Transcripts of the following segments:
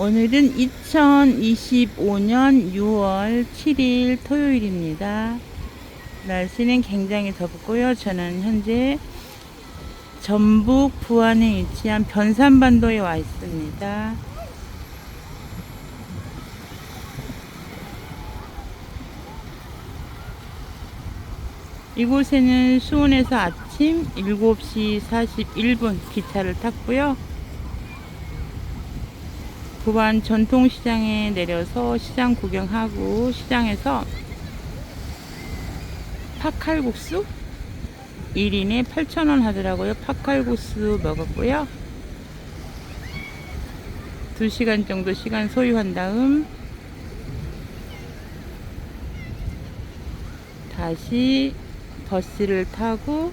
오늘은 2025년 6월 7일 토요일입니다. 날씨는 굉장히 덥고요. 저는 현재 전북 부안에 위치한 변산반도에 와 있습니다. 이곳에는 수원에서 아침 7시 41분 기차를 탔고요. 부안 전통시장에 내려서 시장 구경하고 시장에서 팥칼국수 1인에 8,000원 하더라고요. 팥칼국수 먹었고요. 2시간 정도 시간 소요한 다음 다시 버스를 타고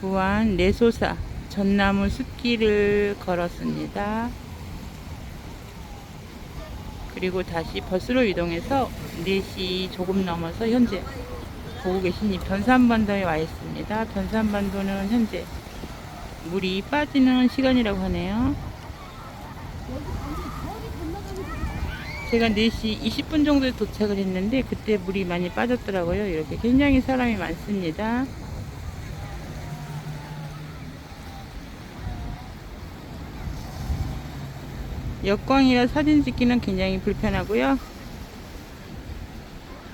부안 내소사 전나무 숲길을 걸었습니다. 그리고 다시 버스로 이동해서 4시 조금 넘어서 현재 보고 계신 이 변산반도에 와 있습니다. 변산반도는 현재 물이 빠지는 시간이라고 하네요. 제가 4시 20분 정도에 도착을 했는데 그때 물이 많이 빠졌더라고요. 이렇게 굉장히 사람이 많습니다. 역광이라 사진 찍기는 굉장히 불편하고요.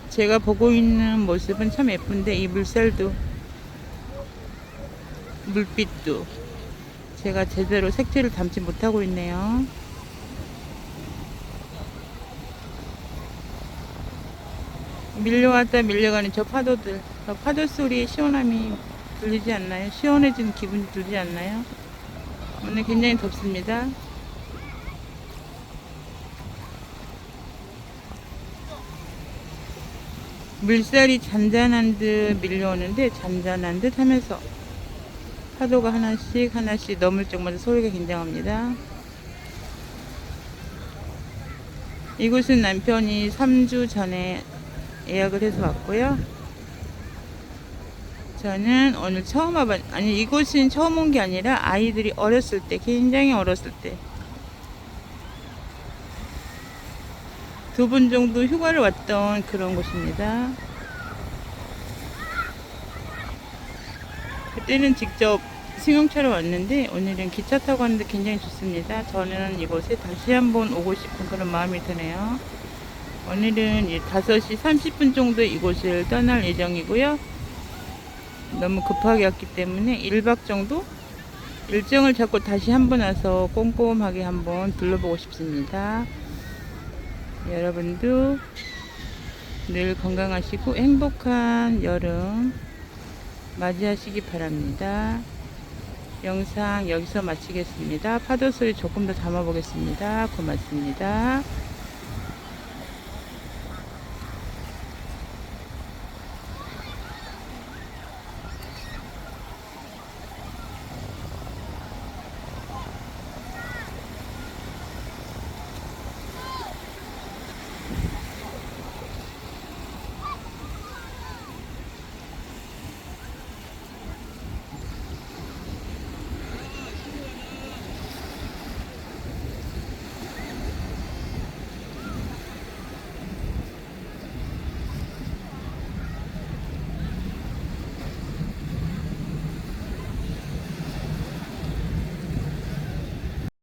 제가 보고 있는 모습은 참 예쁜데 이 물살도 물빛도 제가 제대로 색채를 담지 못하고 있네요. 밀려왔다 밀려가는 저 파도들 저 파도 소리의 시원함이 들리지 않나요? 시원해진 기분이 들지 않나요? 오늘 굉장히 덥습니다. 물살이 잔잔한 듯 밀려오는데 잔잔한 듯 하면서 파도가 하나씩 하나씩 넘을 적마다 소리가 굉장합니다. 이곳은 남편이 3주 전에 예약을 해서 왔고요. 저는 오늘 처음 와봤, 아니 이곳은 처음 온 게 아니라 아이들이 어렸을 때, 굉장히 어렸을 때 두 분 정도 휴가를 왔던 그런 곳입니다. 그때는 직접 승용차로 왔는데 오늘은 기차 타고 왔는데 굉장히 좋습니다. 저는 이곳에 다시 한번 오고 싶은 그런 마음이 드네요. 오늘은 5시 30분 정도 이곳을 떠날 예정이고요. 너무 급하게 왔기 때문에 1박 정도 일정을 잡고 다시 한번 와서 꼼꼼하게 한번 둘러보고 싶습니다. 여러분도 늘 건강하시고 행복한 여름 맞이하시기 바랍니다. 영상 여기서 마치겠습니다. 파도 소리 조금 더 담아 보겠습니다. 고맙습니다.